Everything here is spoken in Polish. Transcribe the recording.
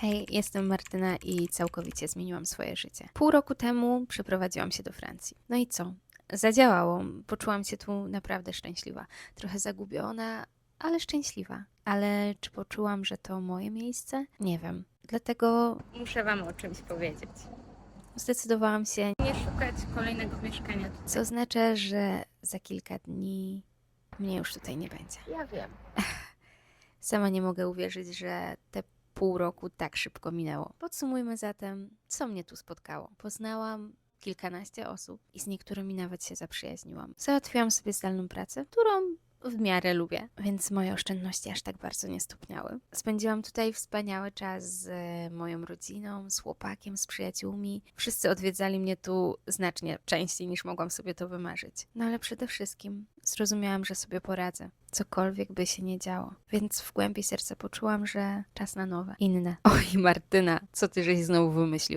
Hej, jestem Martyna i całkowicie zmieniłam swoje życie. Pół roku temu przeprowadziłam się do Francji. No i co? Zadziałało. Poczułam się tu naprawdę szczęśliwa. Trochę zagubiona, ale szczęśliwa. Ale czy poczułam, że to moje miejsce? Nie wiem. Dlatego muszę Wam o czymś powiedzieć. Zdecydowałam się nie szukać kolejnego mieszkania, co oznacza, że za kilka dni mnie już tutaj nie będzie. Ja wiem. Sama nie mogę uwierzyć, że te pół roku tak szybko minęło. Podsumujmy zatem, co mnie tu spotkało. Poznałam kilkanaście osób i z niektórymi nawet się zaprzyjaźniłam. Załatwiłam sobie zdalną pracę, którą w miarę lubię, więc moje oszczędności aż tak bardzo nie stopniały. Spędziłam tutaj wspaniały czas z e, moją rodziną, z chłopakiem, z przyjaciółmi. Wszyscy odwiedzali mnie tu znacznie częściej niż mogłam sobie to wymarzyć. No ale przede wszystkim zrozumiałam, że sobie poradzę, cokolwiek by się nie działo. Więc w głębi serca poczułam, że czas na nowe, inne. Oj, Martyna, co ty żeś znowu wymyśliła?